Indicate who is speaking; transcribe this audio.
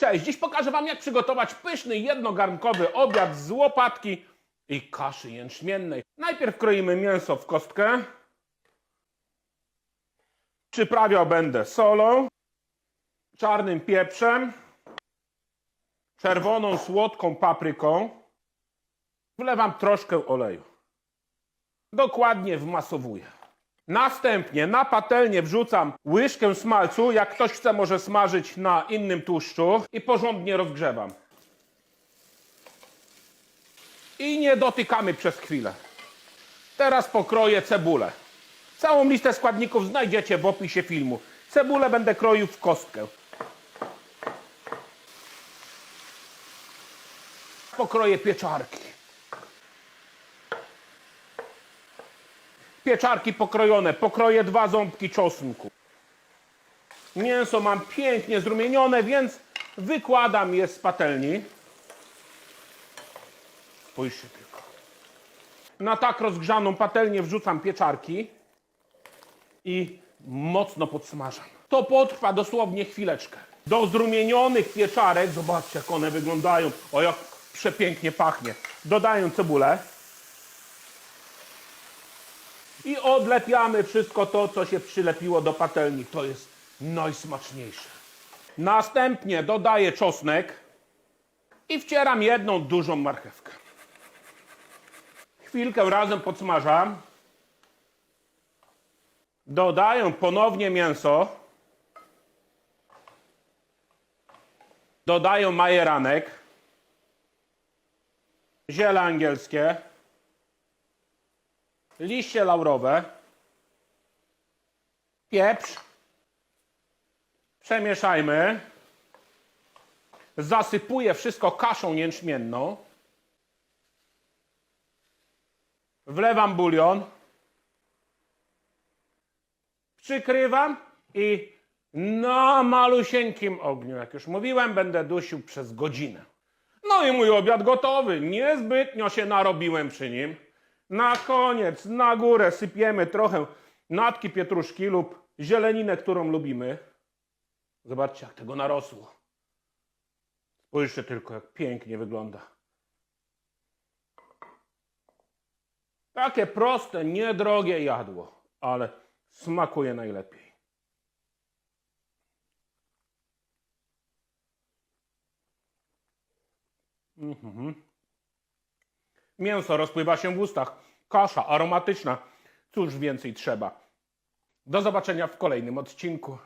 Speaker 1: Cześć, dziś pokażę Wam jak przygotować pyszny jednogarnkowy obiad z łopatki i kaszy jęczmiennej. Najpierw kroimy mięso w kostkę. Przyprawiał będę solą, czarnym pieprzem, czerwoną słodką papryką. Wlewam troszkę oleju. Dokładnie wmasowuję. Następnie na patelnię wrzucam łyżkę smalcu. Jak ktoś chce, może smażyć na innym tłuszczu. I porządnie rozgrzewam. I nie dotykamy przez chwilę. Teraz pokroję cebulę. Całą listę składników znajdziecie w opisie filmu. Cebulę będę kroił w kostkę. Pokroję pieczarki. Pieczarki pokrojone. Pokroję dwa ząbki czosnku. Mięso mam pięknie zrumienione, więc wykładam je z patelni. Spójrzcie tylko. Na tak rozgrzaną patelnię wrzucam pieczarki i mocno podsmażam. To potrwa dosłownie chwileczkę. Do zrumienionych pieczarek, zobaczcie jak one wyglądają. O jak przepięknie pachnie. Dodaję cebulę. I odlepiamy wszystko to, co się przylepiło do patelni. To jest najsmaczniejsze. Następnie dodaję czosnek i wcieram jedną dużą marchewkę. Chwilkę razem podsmażam. Dodaję ponownie mięso. Dodaję majeranek. Ziele angielskie liście laurowe, pieprz, przemieszajmy, zasypuję wszystko kaszą jęczmienną, wlewam bulion, przykrywam i na malusieńkim ogniu, jak już mówiłem, będę dusił przez godzinę. No i mój obiad gotowy. Niezbytnio się narobiłem przy nim. Na koniec, na górę sypiemy trochę natki pietruszki lub zieleninę, którą lubimy. Zobaczcie, jak tego narosło. Spójrzcie tylko, jak pięknie wygląda. Takie proste, niedrogie jadło, ale smakuje najlepiej. Mięso rozpływa się w ustach. Kasza aromatyczna. Cóż więcej trzeba. Do zobaczenia w kolejnym odcinku.